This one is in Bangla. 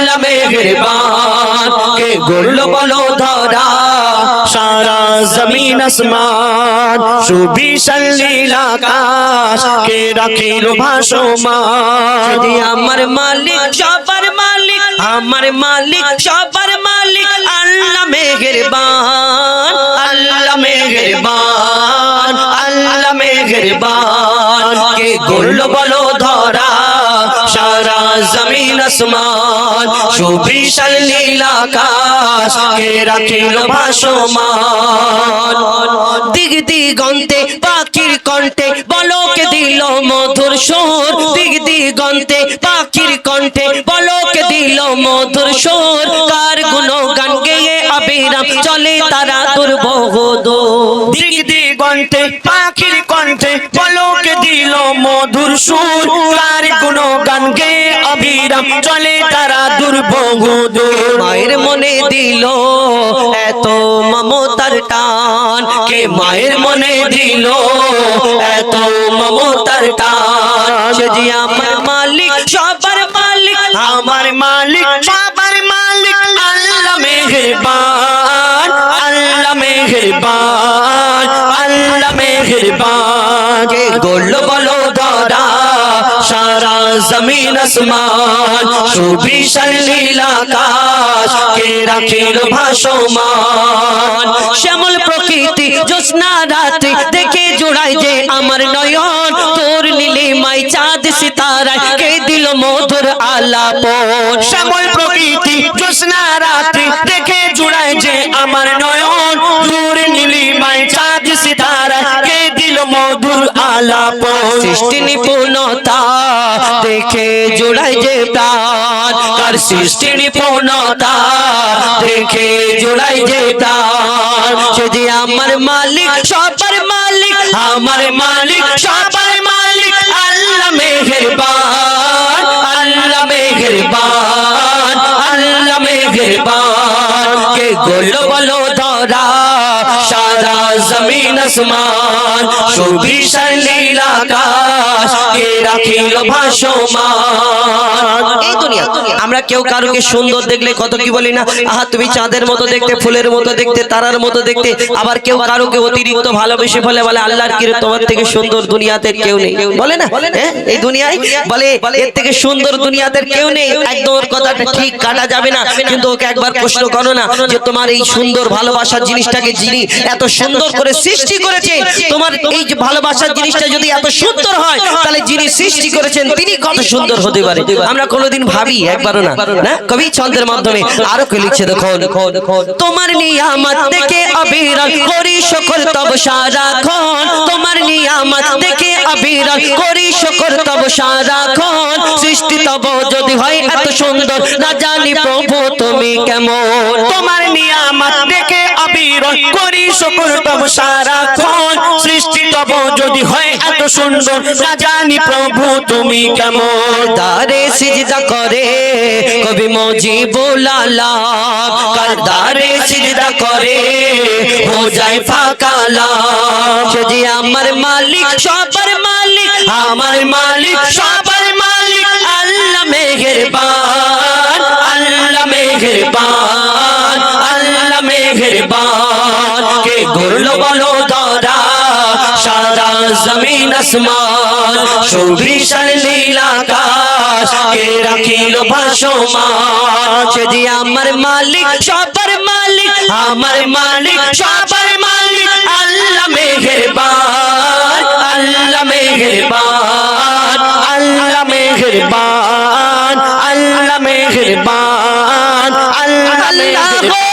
আল্লাহ মেহেরবান। কে গড়ল বলো ধরা, সারা জমিন আসমান, সুবিশাল নীল আকাশ, কে রাখিল ভাসমান। আমার মালিক, সবার মালিক, আমার মালিক, সবার মালিক, আল্লাহ মেহেরবান আল্লাহ মেহেরবান আল্লাহ মেহেরবান। কে গড়ল বলো আসমান, সুবিশাল নীল আকাশ, কে রাখিল ভাসমান। দিগ দিগন্তে পাখির কণ্ঠে বলকে দিল মধুর সুর। দিগ দিগন্তে পাখির কণ্ঠে বলকে দিল মধুর সুর। কার গুণগান গেয়ে অবিরাম চলে তারা দুর্বহদ দিক দিগন্তে মধুর সুর তার গুণ গান গে অবিরাম চলে তারা দুর্বহুদ মায়ের মনে দিল এত মমতার টান। কে মায়ের মনে দিল এত মমতার টান? সে যে আমার মালিক সবার মালিক আমার মালিক সবার মালিক আল্লাহ মেহেরবান আল্লাহ মেহেরবান আল্লাহ মেহেরবান। কে গোল বলো? জমিন আসমান, সুবিশাল নীল আকাশ, কে রাখিল ভাসমান শ্যামল প্রকৃতি জ্যোৎস্না রাতে দেখে জোড়াই যে আমার নয়ন। তোর নীলিমাই চাঁদ সিতারায়, কে দিল মধুর আলাপন? শ্যামল প্রকৃতি জ্যোৎস্না রাত্রি, দেখে আলাপ সৃষ্টি নিপুণতা দেখে জোড়াই যে প্রাণ, তার সৃষ্টি নিপুণতা দেখে জোড়াই যে প্রাণ। সে যে আমার মালিক, সবার মালিক, আমার মালিক, সবার মালিক, আল্লাহ মেহেরবান আল্লাহ মেহেরবান। আল্লাহ মেহেরবান, কে গোল বলো ধরা, সারা জমিন আসমান, সুবিশাল নীল আকাশ, কে রাখিল ভাসমান। আমরা কেউ কারোকে সুন্দর দেখলে কত কি বলি না? আহা তুমি চাঁদের মতো দেখতে ফুলের মতো দেখতে তারার মতো দেখতে আবার কেউ কারোকে অতিরিক্ত ভালোবেসে ফেলে বলে আল্লাহর কিরে তোমার থেকে সুন্দর দুনিয়াতে কেউ নেই। বলে না? হ্যাঁ? এই দুনিয়ায় বলে এর থেকে সুন্দর দুনিয়াতে কেউ নেই। একদম ওর কথাটা ঠিক কাটা যাবে না। কিন্তু ওকে একবার প্রশ্ন করো না যে তোমার এই সুন্দর ভালোবাসার জিনিসটাকে যিনি এত সুন্দর করে সৃষ্টি করেছে তোমার এই যে ভালোবাসার জিনিসটা যদি এত সুন্দর হয় তাহলে যিনি সৃষ্টি করেছেন তিনি কত সুন্দর হতে পারে আমরা কোনোদিন ভাবি একবারও না। না। কবি ছন্দের মাধ্যমে আরও কে লিখছে দেখো তোমার নিয়ামত দেখে অবিরল করি শকর তব সারাক্ষণ। তোমার নিয়ামত দেখে অবিরল করি শকর তব সারাক্ষণ। সৃষ্টি তব যদি হয় এত সুন্দর। না জানি প্রভু তুমি কেমন। তোমার নিয়ামত দেখে অবিরল করি শুকুর তব সারাক্ষণ। সৃষ্টি যদি হয় এত সুন্দর না জানি প্রভু তুমি কেমন। দারে সিজদা করে কবি মজিবুল আলাম কারদারে সিজদা করে হো যায় ফাকালাম সে যে আমার মালিক সবার মালিক আমার মালিক সবার মালিক আল্লাহ মেহেরবান আল্লাহ মেহেরবান। আসমান, সুবিশাল নীলাকাশ কে রাখিল ভাসমান? সে যে আমার মালিক, সবার মালিক, আমার মালিক, সবার মালিক, আল্লাহ মেহেরবান আল্লাহ মেহেরবান আল্লাহ মেহেরবান আল্লাহ মেহেরবান, আল্লাহ আল্লাহ